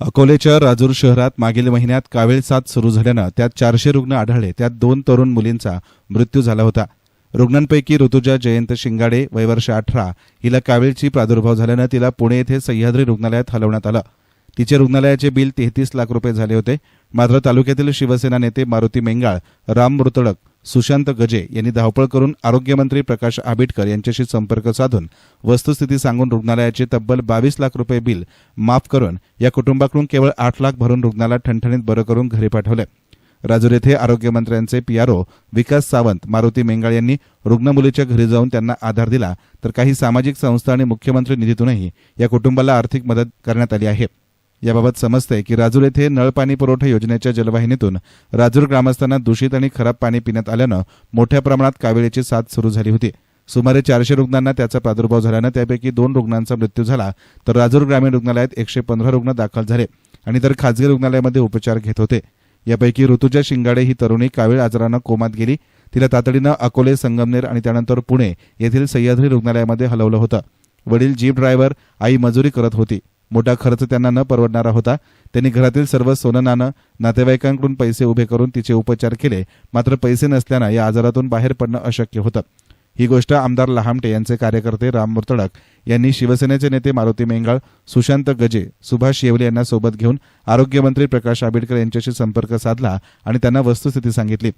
अकोलेच्या राजूर शहरात मागील महिन्यात कावीळ साथ सुरू झाल्यानं त्यात चारशे रुग्ण आढळले. त्यात दोन तरुण मुलींचा मृत्यू झाला होता. रुग्णांपैकी ऋतुजा जयंत शिंगाडे वयवर्ष अठरा हिला कावीळची प्रादुर्भाव झाल्यानं तिला पुणे येथे सह्याद्री रुग्णालयात हलवण्यात आलं. तिचे रुग्णालयाचे बिल तेहतीस लाख रुपये झाले होते. मात्र तालुक्यातील शिवसेना नेते मारुती मेंगाळ राम मृतडक सुशांत गजे यांनी धावपळ करून आरोग्यमंत्री प्रकाश आबिटकर यांच्याशी संपर्क साधून वस्तुस्थिती सांगून रुग्णालयाचे तब्बल बावीस लाख रुपये बिल माफ करून या कुटुंबाकडून केवळ आठ लाख भरून रुग्णाला ठणठणीत बरं करून घरी पाठवले. राजूर येथे आरोग्यमंत्र्यांचे पीआरओ विकास सावंत मारुती मेंगाळ यांनी रुग्ण मुलीच्या घरी जाऊन त्यांना आधार दिला. तर काही सामाजिक संस्था आणि मुख्यमंत्री निधीतूनही या कुटुंबाला आर्थिक मदत करण्यात आली आहे. याबाबत समजतंय की राजूर येथे नळ पाणी पुरवठा योजनेच्या जलवाहिनीतून राजूर ग्रामस्थांना दूषित आणि खराब पाणी पिण्यात आल्यानं मोठ्या प्रमाणात कावेळीची साथ सुरू झाली होती. सुमारे चारशे रुग्णांना त्याचा प्रादुर्भाव झाल्यानं त्यापैकी दोन रुग्णांचा मृत्यू झाला तर राजूर ग्रामीण रुग्णालयात एकशे पंधरा रुग्ण दाखल झाले आणि तर खासगी रुग्णालयामध्ये उपचार घेत होते. यापैकी ऋतुजा शिंगाडे ही तरुणी कावीळ आजारानं कोमात गेली. तिला तातडीनं अकोले संगमनेर आणि त्यानंतर पुणे येथील सह्याद्री रुग्णालयामध्ये हलवलं होतं. वडील जीप ड्रायव्हर आई मजुरी करत होती. मोठा खर्च त्यांना न परवडणारा होता. त्यांनी घरातील सर्व सोनं नाणं नातेवाईकांकडून पैसे उभे करून तिचे उपचार केले. मात्र पैसे नसल्यानं या आजारातून बाहेर पडणं अशक्य होतं. ही गोष्ट आमदार लहामटे यांचे कार्यकर्ते राम मुर्तडक यांनी शिवसेनेचे नेते मारुती मेंगाळ सुशांत गजे सुभाष येवले यांना सोबत घेऊन आरोग्यमंत्री प्रकाश आंबेडकर यांच्याशी संपर्क साधला आणि त्यांना वस्तुस्थिती सांगितली.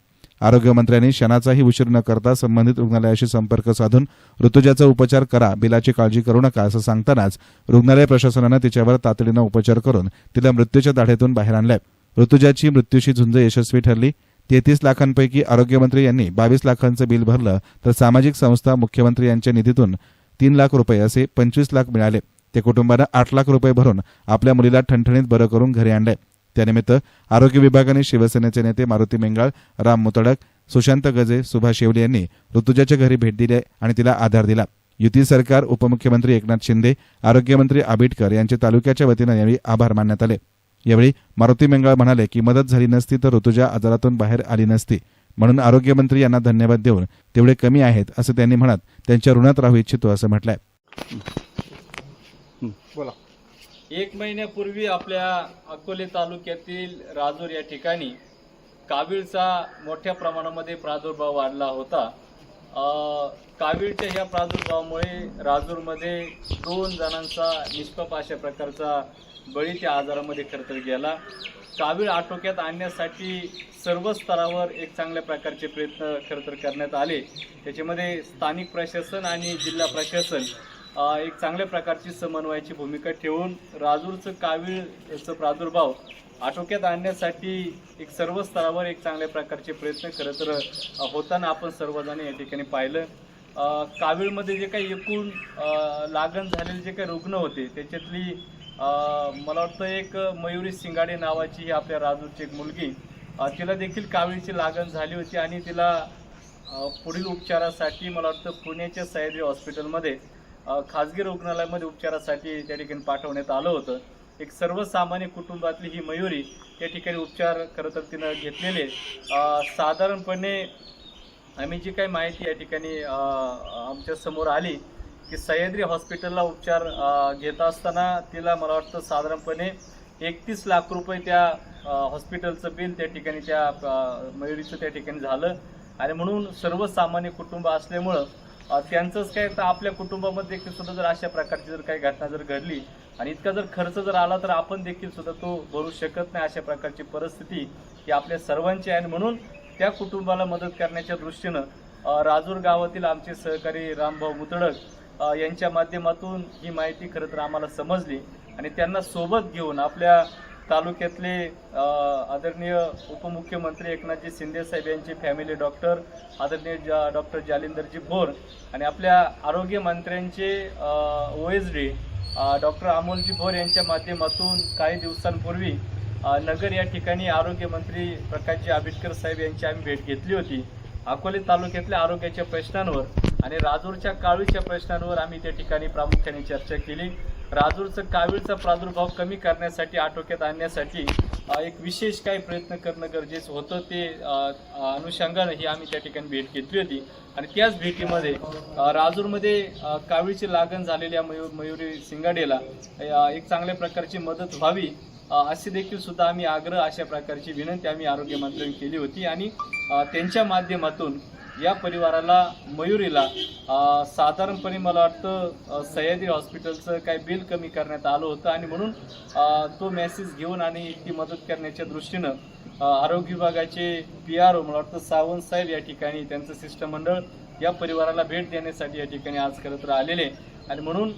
आरोग्यमंत्र्यांनी क्षणाचाही उशीर न करता संबंधित रुग्णालयाशी संपर्क साधून ऋतुजाचा उपचार करा बिलाची काळजी करू नका असं सांगतानाच रुग्णालय प्रशासनानं तिच्यावर तातडीनं उपचार करून तिला मृत्यूच्या दाढेतून बाहेर आणलंय. ऋतुजाची मृत्यूशी झुंज यशस्वी ठरली. तेहतीस लाखांपैकी आरोग्यमंत्री यांनी बावीस लाखांचं बिल भरलं तर सामाजिक संस्था मुख्यमंत्री यांच्या निधीतून तीन लाख रुपये असे पंचवीस लाख मिळाले. त्या कुटुंबानं आठ लाख रुपये भरून आपल्या मुलीला ठणठणीत बरं करून घरी आणलंय. त्यानिमित्त आरोग्य विभागाने शिवसेनेचे नेते मारुती मेंगाळ राम मुतडक सुशांत गजे सुभाष येवले यांनी ऋतुजाच्या घरी भेट दिली आणि तिला आधार दिला. युती सरकार उपमुख्यमंत्री एकनाथ शिंदे आरोग्यमंत्री आबिटकर यांचे तालुक्याच्या वतीनं यावेळी आभार मानण्यात आले. यावेळी मारुती मेंगाळ म्हणाले की मदत झाली नसती तर ऋतुजा आजारातून बाहेर आली नसती. म्हणून आरोग्यमंत्री यांना धन्यवाद देऊन तेवढे कमी आहेत असं त्यांनी म्हणत त्यांच्या ऋणात राहू इच्छितो असं म्हटलंय. बोला. एक महिन्यापूर्वी आपल्या अकोले तालुक्यातील राजूर या ठिकाणी कावीळचा मोठ्या प्रमाणामध्ये प्रादुर्भाव वाढला होता. कावीळच्या ह्या प्रादुर्भावामुळे राजूरमध्ये दोन जणांचा निष्पाप अशा प्रकारचा बळी त्या आजारामध्ये खरं तर गेला. कावीळ आटोक्यात आणण्यासाठी सर्व स्तरावर एक चांगल्या प्रकारचे प्रयत्न खरं तर करण्यात आले. त्याच्यामध्ये स्थानिक प्रशासन आणि जिल्हा प्रशासन एक चांगल्या प्रकारची समन्वयाची भूमिका ठेवून राजूरचं कावीळचं प्रादुर्भाव आटोक्यात आणण्यासाठी एक सर्व स्तरावर एक चांगल्या प्रकारचे प्रयत्न खरं तर होताना आपण सर्वजण या ठिकाणी पाहिलं. कावीळमध्ये जे काही एकूण लागण झालेले जे काही रुग्ण होते त्याच्यातली मला वाटतं एक मयुरी सिंगाडे नावाची ही आपल्या राजूरची एक मुलगी तिला देखील कावीळची लागण झाली होती आणि तिला पुढील उपचारासाठी मला वाटतं पुण्याच्या सह्याद्री हॉस्पिटलमध्ये खाजगी रुग्णालयामध्ये उपचारासाठी त्या ठिकाणी पाठवण्यात आलं होतं. एक सर्वसामान्य कुटुंबातली ही मयुरी त्या ठिकाणी उपचार खरं तर तिनं घेतलेले. साधारणपणे आम्ही जी काही माहिती या ठिकाणी आमच्यासमोर आली की सह्याद्री हॉस्पिटलला उपचार घेत असताना तिला मला वाटतं साधारणपणे एकतीस लाख रुपये त्या हॉस्पिटलचं बिल त्या ठिकाणी त्या मयुरीचं त्या ठिकाणी झालं. आणि म्हणून सर्वसामान्य कुटुंब असल्यामुळं त्यांचंच काय तर आपल्या कुटुंबामध्ये देखील सुद्धा जर अशा प्रकारची जर काही घटना जर घडली आणि इतका जर खर्च जर आला तर आपण देखील सुद्धा तो भरू शकत नाही अशा प्रकारची परिस्थिती ही आपल्या सर्वांची आहे. आणि म्हणून त्या कुटुंबाला मदत करण्याच्या दृष्टीनं राजूर गावातील आमचे सहकारी रामभाऊ मुतडक यांच्या माध्यमातून ही माहिती खरं तर आम्हाला समजली. आणि त्यांना सोबत घेऊन आपल्या तालुक्यातले आदरणीय उपमुख्यमंत्री एकनाथजी शिंदे साहेब यांची फॅमिली डॉक्टर आदरणीय जा डॉक्टर जालिंदरजी भोर आणि आपल्या आरोग्य मंत्र्यांचे O S D doctor Amolji Bhor यांच्या माध्यमातून काही दिवसांपूर्वी नगर या ठिकाणी आरोग्यमंत्री प्रकाशजी आंबेडकर साहेब यांची आम्ही भेट घेतली होती. अकोले तालुक्यातल्या आरोग्याच्या प्रश्नांवर आणि राजूरच्या काळूच्या प्रश्नांवर आम्ही त्या ठिकाणी प्रामुख्याने चर्चा केली. राजूरचं कावीळचा प्रादुर्भाव कमी करण्यासाठी आटोक्यात आणण्यासाठी एक विशेष काही प्रयत्न करणं गरजेचं होतं. ते अनुषंगानं ही आम्ही त्या ठिकाणी भेट घेतली होती. आणि त्याच भेटीमध्ये राजूरमध्ये कावीळची लागण झालेल्या मयूर मयुरी सिंगाडेला एक चांगल्या प्रकारची मदत व्हावी असे देखील सुद्धा आम्ही आग्रह अशा प्रकारची विनंती आम्ही आरोग्यमंत्र्यांनी केली होती. आणि त्यांच्या माध्यमातून या परिवाराला मयुरीला साधारणपणे मला वाटतं सह्यादी सह्याद्री हॉस्पिटलचं काही बिल कमी करण्यात आलं होतं आणि म्हणून तो मेसेज घेऊन आणि ती मदत करण्याच्या दृष्टीनं आरोग्य विभागाचे पी आर ओ मला वाटतं सावंत साहेब या ठिकाणी त्यांचं शिष्टमंडळ या परिवाराला भेट देण्यासाठी या ठिकाणी आज खरं तर आलेले. आणि म्हणून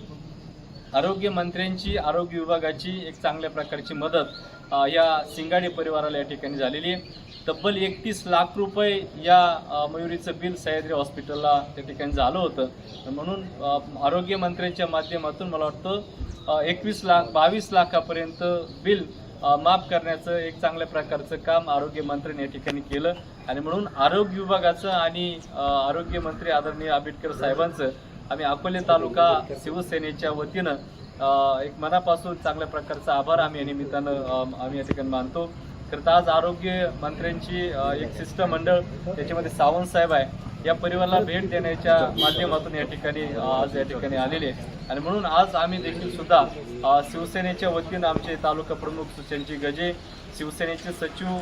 आरोग्य मंत्र्यांची आरोग्य विभागाची एक चांगल्या प्रकारची मदत या सिंगाडे परिवाराला या ठिकाणी झालेली आहे. तब्बल एकतीस लाख रुपये या मयुरीचं बिल सह्याद्री हॉस्पिटलला त्या ठिकाणी झालं होतं. म्हणून आरोग्यमंत्र्यांच्या आरोग्य मंत्र्यांच्या माध्यमातून मला वाटतं एकवीस लाख बावीस लाखापर्यंत बिल माफ करण्याचं एक चांगल्या प्रकारचं काम आरोग्य मंत्र्यांनी या ठिकाणी केलं. आणि म्हणून आरोग्य विभागाचं आणि आरोग्यमंत्री आदरणीय आंबेडकर साहेबांचं आम्ही अकोले तालुका शिवसेनेच्या वतीनं एक मनापासून चांगल्या प्रकारचा आभार आम्ही या निमित्तानं आम्ही या ठिकाणी मानतो. तर आज आरोग्य मंत्र्यांची एक शिष्टमंडळ त्याच्यामध्ये सावंत साहेब आहे. या परिवाराला भेट देण्याच्या माध्यमातून या ठिकाणी आज या ठिकाणी आलेले आणि म्हणून आज आम्ही देखील सुद्धा शिवसेनेच्या वतीनं आमचे तालुका प्रमुख सुचनजी गजे शिवसेनेचे सचिव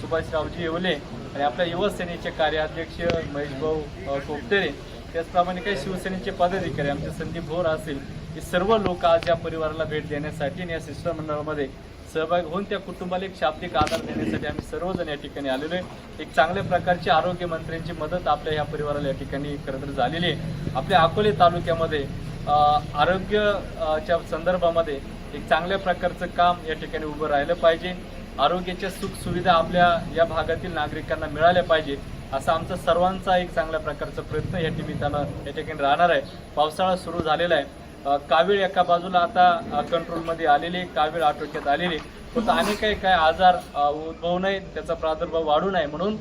सुभाषरावजी येवले आणि आपल्या युवा सेनेचे कार्याध्यक्ष महेश भाऊ कोपतेरे त्याचप्रमाणे काही शिवसेनेचे पदाधिकारी आमचे संदीप भोर असतील हे सर्व लोक आज या परिवाराला भेट देण्यासाठी आणि या शिष्टमंडळामध्ये सहभागी होऊन त्या कुटुंबाला एक शाब्दिक आधार देण्यासाठी आम्ही सर्वजण या ठिकाणी आलेलो आहे. एक चांगल्या प्रकारची आरोग्य मंत्र्यांची मदत आपल्या ह्या परिवाराला या ठिकाणी खरंतर झालेली आहे. आपल्या अकोले तालुक्यामध्ये आरोग्याच्या संदर्भामध्ये एक चांगल्या प्रकारचं काम या ठिकाणी उभं राहिलं पाहिजे. आरोग्याच्या सुखसुविधा आपल्या या भागातील नागरिकांना मिळाल्या पाहिजे असा आमचा सर्वांचा एक चांगल्या प्रकारचा प्रयत्न या निमित्तानं या ठिकाणी राहणार आहे. पावसाळा सुरू झालेला आहे. कावीळ एका बाजूला आता कंट्रोलमध्ये आलेली कावीळ आटोक्यात आलेली आहे. फक्त आणि काही काय आजार उद्भवू नये त्याचा प्रादुर्भाव वाढू नये म्हणून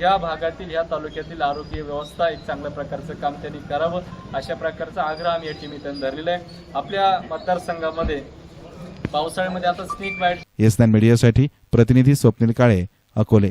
या भागातील या तालुक्यातील आरोग्य व्यवस्था एक चांगल्या प्रकारचं काम त्यांनी करावं अशा प्रकारचा आग्रह आम्ही या निमित्तानं धरलेला आहे. आपल्या मतदारसंघामध्ये पावसाळ्यामध्ये आता स्नेक बाईट येस मीडियासाठी प्रतिनिधी स्वप्नील काळे अकोले.